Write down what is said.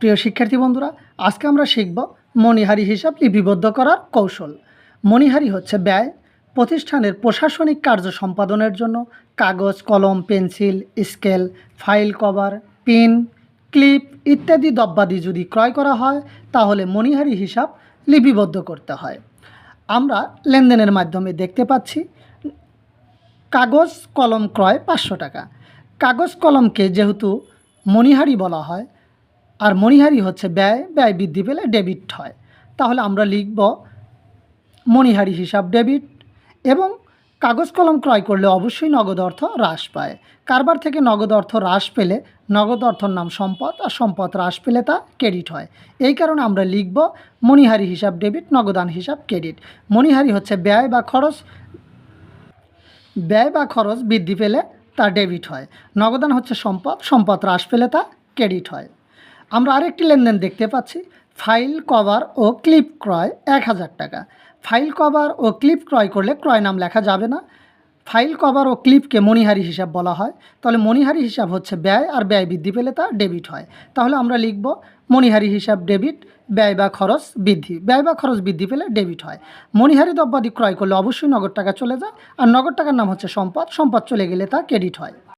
প্রিয় শিক্ষার্থী বন্ধুরা, আজকে আমরা শিখব মণিহারি হিসাব লিপিবদ্ধ করার কৌশল। মণিহারি হচ্ছে ব্যয়, প্রতিষ্ঠানের প্রশাসনিক কার্য সম্পাদনের জন্য কাগজ, কলম, pencil, scale, file cover, pin, clip ইত্যাদি দ্রব্যাদি যদি ক্রয় করা হয়, তাহলে মণিহারি হিসাব লিপিবদ্ধ করতে হয়। আমরা লেনদেনের মাধ্যমে দেখতে পাচ্ছি, কাগজ, কলম ক্রয় পাঁচশো টাকা। কাগজ, কলমকে যেহেতু মণিহারি বলা হয় আর মণিহারি হচ্ছে ব্যয় ব্যয় বৃদ্ধি পেলে ডেবিট হয়। তাহলে আমরা লিখব মণিহারি হিসাব ডেবিট এবং কাগজ কলম ক্রয় করলে অবশ্যই নগদ অর্থ হ্রাস পায়। কারবার থেকে নগদ অর্থ হ্রাস পেলে নগদ অর্থর নাম সম্পদ আর সম্পদ হ্রাস পেলে তা ক্রেডিট হয়। এই কারণে আমরা লিখব মণিহারি হিসাব ডেবিট নগদান হিসাব ক্রেডিট মণিহারি হচ্ছে ব্যয় বা খরচ, ব্যয় বা খরচ বৃদ্ধি পেলে তা ডেবিট হয়। নগদান হচ্ছে সম্পদ সম্পদ হ্রাস পেলে তা ক্রেডিট হয়। আমরা আরেকটি লেনদেন দেখতে পাচ্ছি। ফাইল কভার ও ক্লিপ ক্রয় এক হাজার টাকা। ফাইল কভার ও ক্লিপ ক্রয় করলে ক্রয় নাম লেখা যাবে না। ফাইল কভার ও ক্লিপকে মণিহারি হিসাব বলা হয়। তাহলে মণিহারি হিসাব হচ্ছে ব্যয় আর ব্যয় বৃদ্ধি পেলে তা ডেবিট হয়। তাহলে আমরা লিখব মণিহারি হিসাব ডেবিট, ব্যয় বা খরচ বৃদ্ধি। ব্যয় বা খরচ বৃদ্ধি পেলে ডেবিট হয়। মণিহারি দ্রব্যাদি ক্রয় করলে অবশ্যই নগদ টাকা চলে যায়। আর নগদ টাকার নাম হচ্ছে সম্পদ। সম্পদ চলে গেলে তা ক্রেডিট হয়।